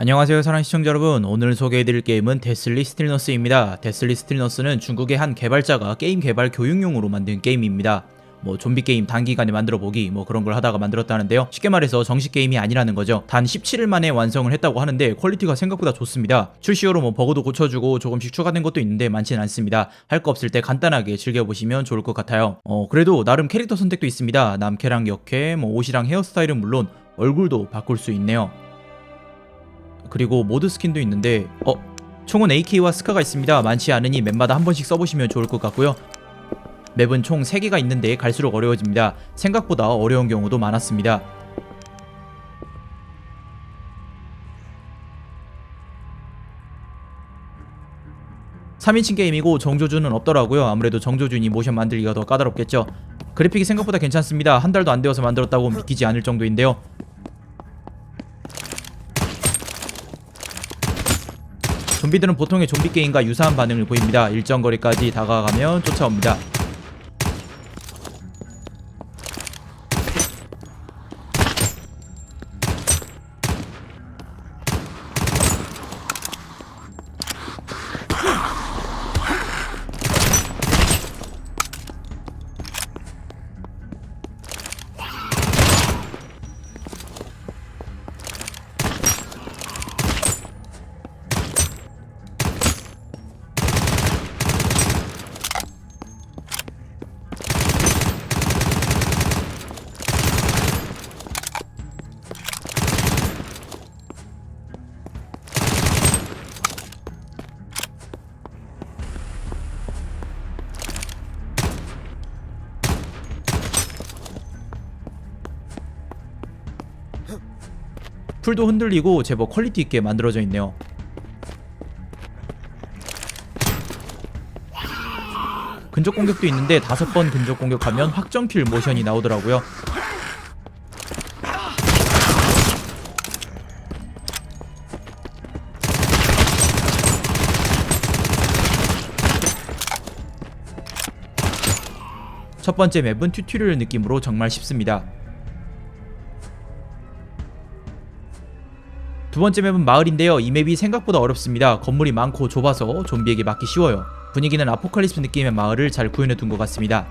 안녕하세요 사랑하는 시청자 여러분. 오늘 소개해드릴 게임은 데슬리 스틸너스입니다. 데슬리 스틸너스는 중국의 한 개발자가 게임 개발 교육용으로 만든 게임입니다. 뭐 좀비 게임 단기간에 만들어 보기 뭐 그런 걸 하다가 만들었다는데요. 쉽게 말해서 정식 게임이 아니라는 거죠. 단 17일 만에 완성을 했다고 하는데 퀄리티가 생각보다 좋습니다. 출시후로 뭐 버그도 고쳐주고 조금씩 추가된 것도 있는데 많지는 않습니다. 할 거 없을 때 간단하게 즐겨보시면 좋을 것 같아요. 어 그래도 나름 캐릭터 선택도 있습니다. 남캐랑 역캐 뭐 옷이랑 헤어스타일은 물론 얼굴도 바꿀 수 있네요 그리고 모드 스킨도 있는데 어 총은 AK와 스카가 있습니다. 많지 않으니 맵마다 한 번씩 써보시면 좋을 것 같고요. 맵은 총 3개가 있는데 갈수록 어려워집니다. 생각보다 어려운 경우도 많았습니다. 삼인칭 게임이고 정조준은 없더라고요. 아무래도 정조준이 모션 만들기가 더 까다롭겠죠. 그래픽이 생각보다 괜찮습니다. 한 달도 안 되어서 만들었다고 믿기지 않을 정도인데요. 좀비들은 보통의 좀비 게임과 유사한 반응을 보입니다. 일정 거리까지 다가가면 쫓아옵니다. 풀도 흔들리고 제법 퀄리티 있게 만들어져 있네요. 근접 공격도 있는데 다섯 번 근접 공격하면 확정킬 모션이 나오더라고요. 첫 번째 맵은 튜토리얼 느낌으로 정말 쉽습니다. 두 번째 맵은 마을인데요. 이 맵이 생각보다 어렵습니다. 건물이 많고 좁아서 좀비에게 맞기 쉬워요. 분위기는 아포칼립스 느낌의 마을을 잘 구현해 둔 것 같습니다.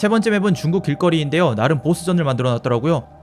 세 번째 맵은 중국 길거리인데요. 나름 보스전을 만들어 놨더라고요.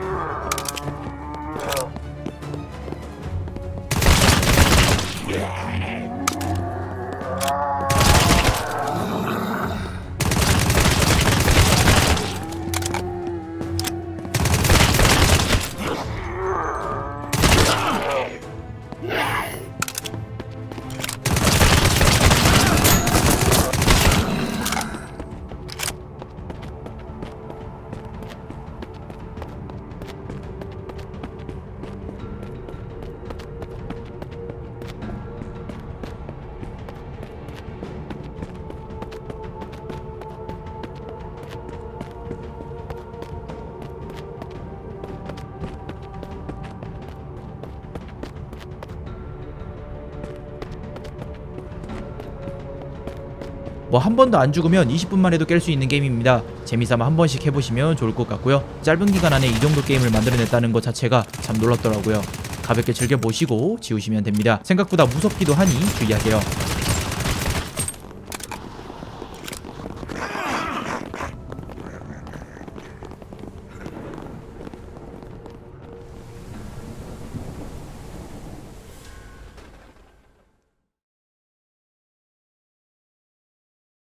Yeah. 뭐 한 번도 안 죽으면 20분만 해도 깰 수 있는 게임입니다. 재미삼아 한 번씩 해보시면 좋을 것 같고요. 짧은 기간 안에 이 정도 게임을 만들어냈다는 것 자체가 참 놀랍더라고요. 가볍게 즐겨보시고 지우시면 됩니다. 생각보다 무섭기도 하니 주의하세요.